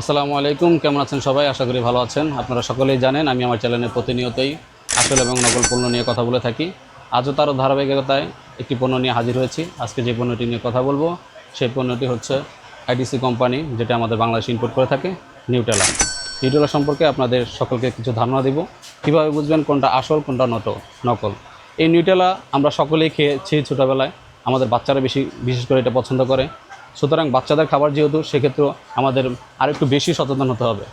আসসালামু আলাইকুম, কেমন আছেন সবাই? আশা করি ভালো আছেন। আপনারা সকলেই জানেন, আমি আমার চ্যানেলে প্রতিনিয়তই আসল এবং নকল পণ্য নিয়ে কথা বলে থাকি। আজও তারও ধারাবাহিকতায় একটি পণ্য নিয়ে হাজির হয়েছি। আজকে যে পণ্যটি নিয়ে কথা বলব, সেই পণ্যটি হচ্ছে আইডিসি কোম্পানি, যেটা আমাদের বাংলাদেশ ইম্পোর্ট করে থাকে, নিউটেলা। নিউটেলা সম্পর্কে আপনাদের সকলকে কিছু ধারণা দিব। কীভাবে বুঝবেন কোনটা আসল, কোনটা নত, নকল? এই নিউটেলা আমরা সকলেই খেয়েছি ছোটোবেলায়। আমাদের বাচ্চারা বেশি, বিশেষ করে এটা পছন্দ করে। সুতরাং বাচ্চাদের খাবার যেহেতু সেক্ষেত্রে আমাদের আরেকটু বেশি সচেতন হতে হবে।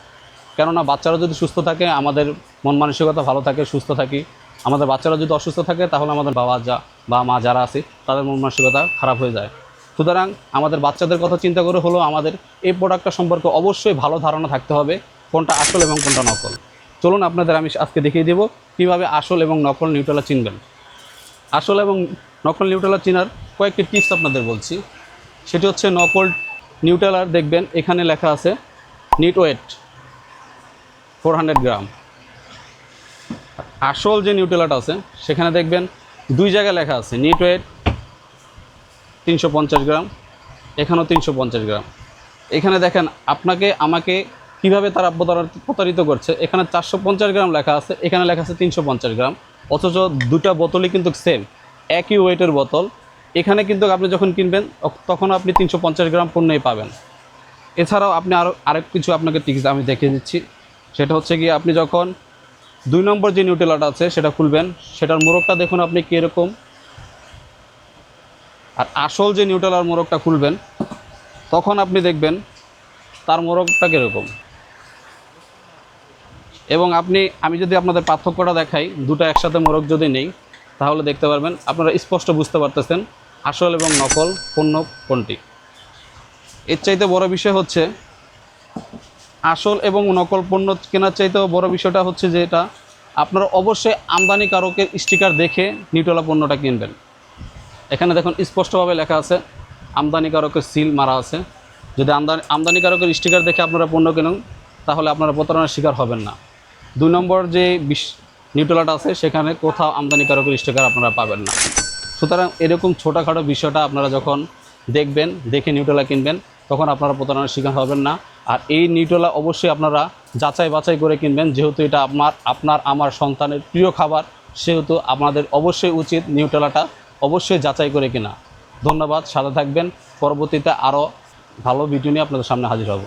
কেননা বাচ্চারা যদি সুস্থ থাকে, আমাদের মন মানসিকতা ভালো থাকে, সুস্থ থাকি, আমাদের বাচ্চারা যদি অসুস্থ থাকে, তাহলে আমাদের বাবা যা বা মা যারা আছে, তাদের মন মানসিকতা খারাপ হয়ে যায়। সুতরাং আমাদের বাচ্চাদের কথা চিন্তা করে হলেও আমাদের এই প্রোডাক্টটা সম্পর্কে অবশ্যই ভালো ধারণা থাকতে হবে, কোনটা আসল এবং কোনটা নকল। চলুন আপনাদের আমি আজকে দেখিয়ে দেবো, কীভাবে আসল এবং নকল নিউট্রালা চিনবেন। আসল এবং নকল নিউট্রালা চিনার কয়েকটি টিপস আপনাদের বলছি। সেটি হচ্ছে নকল নিউট্রালার দেখবেন এখানে লেখা আছে net weight four hundred gram. আসল যে নিউট্রালাটা আছে, সেখানে দেখবেন দুই জায়গায় লেখা আছে, নিট ওয়েট তিনশো পঞ্চাশ গ্রাম, এখানেও তিনশো পঞ্চাশ গ্রাম। এখানে দেখেন আপনাকে, আমাকে কীভাবে তারা প্রতার- প্রতারিত করছে, এখানে চারশো পঞ্চাশ গ্রাম লেখা আছে, এখানে লেখা আছে তিনশো পঞ্চাশ গ্রাম। অথচ দুটা বোতলই কিন্তু সেম একই ওয়েটের বোতল এখানে কিন্তু আপনি যখন কিনবেন তখন আপনি তিনশো পঞ্চাশ গ্রাম পণ্যই পাবেন। এছাড়াও আপনি আরও আরেক কিছু আপনাকে টিক্স আমি দেখিয়ে দিচ্ছি। সেটা হচ্ছে কি আপনি যখন দুই নম্বর যে নিউটেলাটা আছে, সেটা খুলবেন, সেটার মোড়কটা দেখুন আপনি কীরকম। আর আসল যে নিউটেলার মোড়কটা খুলবেন, তখন আপনি দেখবেন তার মোড়কটা কীরকম। এবং আপনি, আমি যদি আপনাদের পার্থক্যটা দেখাই, দুটো একসাথে মোড়ক যদি নেই, তাহলে দেখতে পারবেন, আপনারা স্পষ্ট বুঝতে পারতেছেন আসল এবং নকল পণ্য কোনটি? এর চাইতে বড় বিষয় হচ্ছে, আসল এবং নকল পণ্য কেনার চাইতেও বড় বিষয়টা হচ্ছে যে এটা আপনারা অবশ্যই আমদানিকারকের স্টিকার দেখে নিউটলা পণ্যটা কিনবেন। এখানে দেখুন স্পষ্টভাবে লেখা আছে, আমদানিকারকের সিল মারা আছে। যদি আমদানি, আমদানিকারকের স্টিকার দেখে আপনারা পণ্য কেনেন, তাহলে আপনারা প্রতারণার শিকার হবেন না। দুই নম্বর যে বিশ, নিউট্রালাটা আছে, সেখানে কোথাও আমদানিকারকের স্টিকার আপনারা পাবেন না। সুতরাং এরকম ছোটোখাটো বিষয়টা আপনারা যখন দেখবেন, দেখে নিউট্রালা কিনবেন, তখন আপনারা প্রতারণার শিকার হবেন না। আর এই নিউট্রালা অবশ্যই আপনারা যাচাই বাছাই করে কিনবেন, যেহেতু এটা আপনার আপনার, আমার সন্তানের প্রিয় খাবার, সেহেতু আপনাদের অবশ্যই উচিত নিউট্রালাটা অবশ্যই যাচাই করে কেনা। ধন্যবাদ, সাথে থাকবেন। পরবর্তীতে আরও ভালো ভিডিও নিয়ে আপনাদের সামনে হাজির হব।